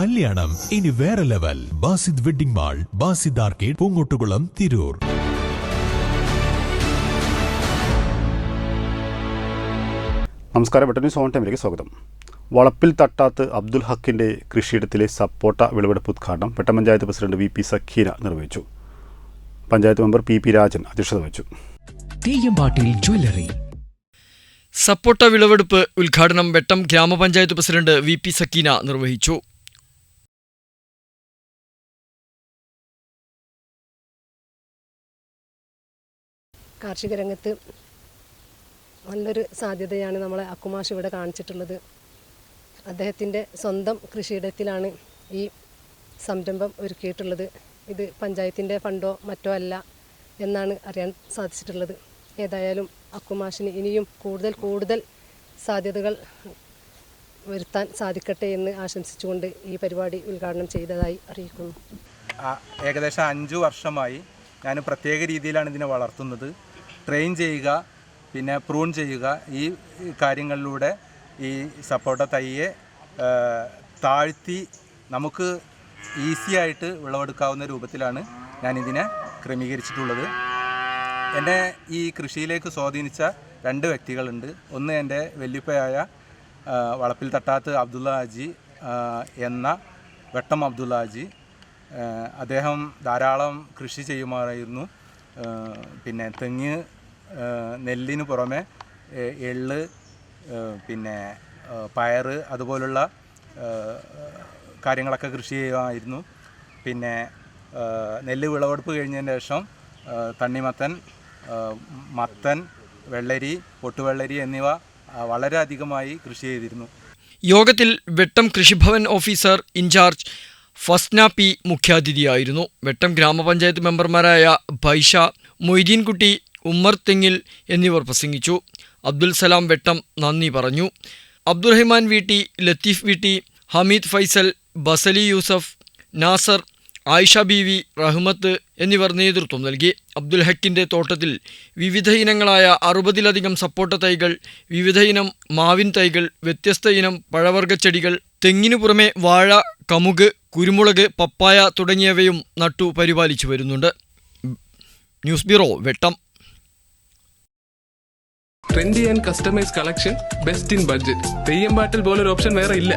കല്യാണം. ഇനി വേറെ level. Basid wedding mall Basid arcade Poongottukulam Tirur. നമസ്കാരം. വെട്ടന്യൂസ് സോൺ ടൈമിലേക്ക് സ്വാഗതം. വളപ്പിൽ തട്ടാത്ത് അബ്ദുൽ ഹക്കിന്റെ കൃഷിയിടത്തിലെ സപ്പോട്ട വിളവെടുപ്പ് ഉദ്ഘാടനം Vettam panchayat president V P Sakheena നിർവഹിച്ചു. Panchayat member P P Rajan അധ്യക്ഷത വഹിച്ചു. തെയ്യമ്പാട്ടിൽ ജ്വല്ലറി. സപ്പോട്ട വിളവെടുപ്പ് ഉദ്ഘാടനം വെട്ടം ഗ്രാമപഞ്ചായത്ത് പ്രസിഡന്റ് വി പി സക്കീന നിർവഹിച്ചു. കാർഷിക രംഗത്ത് നല്ലൊരു സാധ്യതയാണ് നമ്മളെ അക്കുമാഷ് ഇവിടെ കാണിച്ചിട്ടുള്ളത്. അദ്ദേഹത്തിന്റെ സ്വന്തം കൃഷിയിടത്തിലാണ് ഈ സംരംഭം ഒരുക്കിയിട്ടുള്ളത്. ഇത് പഞ്ചായത്തിന്റെ ഫണ്ടോ മറ്റോ അല്ല എന്നാണ് അറിയാൻ സാധിച്ചിട്ടുള്ളത്. ഏതായാലും അക്കുമാഷിന് ഇനിയും കൂടുതൽ കൂടുതൽ സാധ്യതകൾ വരുത്താൻ സാധിക്കട്ടെ എന്ന് ആശംസിച്ചുകൊണ്ട് ഈ പരിപാടി ഉദ്ഘാടനം ചെയ്തതായി അറിയിക്കുന്നു. ഏകദേശം അഞ്ചു വർഷമായി ഞാൻ പ്രത്യേക രീതിയിലാണ് ഇതിനെ വളർത്തുന്നത്. ട്രെയിൻ ചെയ്യുക പിന്നെ പ്രൂൺ ചെയ്യുക ഈ കാര്യങ്ങളിലൂടെ ഈ സപ്പോട്ട തൈയെ താഴ്ത്തി നമുക്ക് ഈസി ആയിട്ട് വിളവെടുക്കാവുന്ന രൂപത്തിലാണ് ഞാൻ ഇതിനെ ക്രമീകരിച്ചിട്ടുള്ളത്. എന്നെ ഈ കൃഷിയിലേക്ക് സ്വാധീനിച്ച രണ്ട് വ്യക്തികളുണ്ട്. ഒന്ന് എന്റെ വല്യപ്പയായ വളപ്പിൽ തട്ടാത്ത് അബ്ദുള്ള ഹാജി എന്ന വെട്ടം അബ്ദുള്ള ഹാജി അദ്ദേഹം ധാരാളം കൃഷി ചെയ്യുമായിരുന്നു. ആ, പിന്നെ തെങ്ങ് നെല്ലിന് പുറമെ എള്ള് പിന്നെ പയറ് അതുപോലുള്ള കാര്യങ്ങളൊക്കെ കൃഷി ചെയ്യുമായിരുന്നു പിന്നെ നെല്ല് വിളവെടുപ്പ് കഴിഞ്ഞതിന് ശേഷം തണ്ണിമത്തൻ മത്തൻ വെള്ളരി പൊട്ടുവെള്ളരി എന്നിവ വളരെയധികമായി കൃഷി ചെയ്തിരുന്നു. യോഗത്തിൽ Vettam Krishi Bhavan officer incharge Fasna P മുഖ്യാതിഥിയായിരുന്നു. Vettam ഗ്രാമപഞ്ചായത്ത് മെമ്പർമാരായ ബൈഷ മൊയ്തീൻകുട്ടി ഉമ്മർ തെങ്ങിൽ എന്നിവർ പ്രസംഗിച്ചു. അബ്ദുൽ സലാം വെട്ടം നന്ദി പറഞ്ഞു. അബ്ദുറഹിമാൻ വീട്ടി ലത്തീഫ് വീട്ടി ഹമീദ് ഫൈസൽ ബസലി യൂസഫ് നാസർ ആയിഷ ബീവി റഹ്മത്ത് എന്നിവർ നേതൃത്വം നൽകി. അബ്ദുൽ ഹക്കിന്റെ തോട്ടത്തിൽ വിവിധ ഇനങ്ങളായ അറുപതിലധികം സപ്പോട്ട തൈകൾ വിവിധ ഇനം മാവിൻ തൈകൾ വ്യത്യസ്ത ഇനം പഴവർഗച്ചെടികൾ തെങ്ങിനു പുറമെ വാഴ കമുക് കുരുമുളക് പപ്പായ തുടങ്ങിയവയും നട്ടു പരിപാലിച്ചു വരുന്നുണ്ട്. News bureau Vettam. Trendy and customise collection best in budget. Theyyam പാട്ടിൽ പോലൊരു ഓപ്ഷൻ വേറെ ഇല്ല.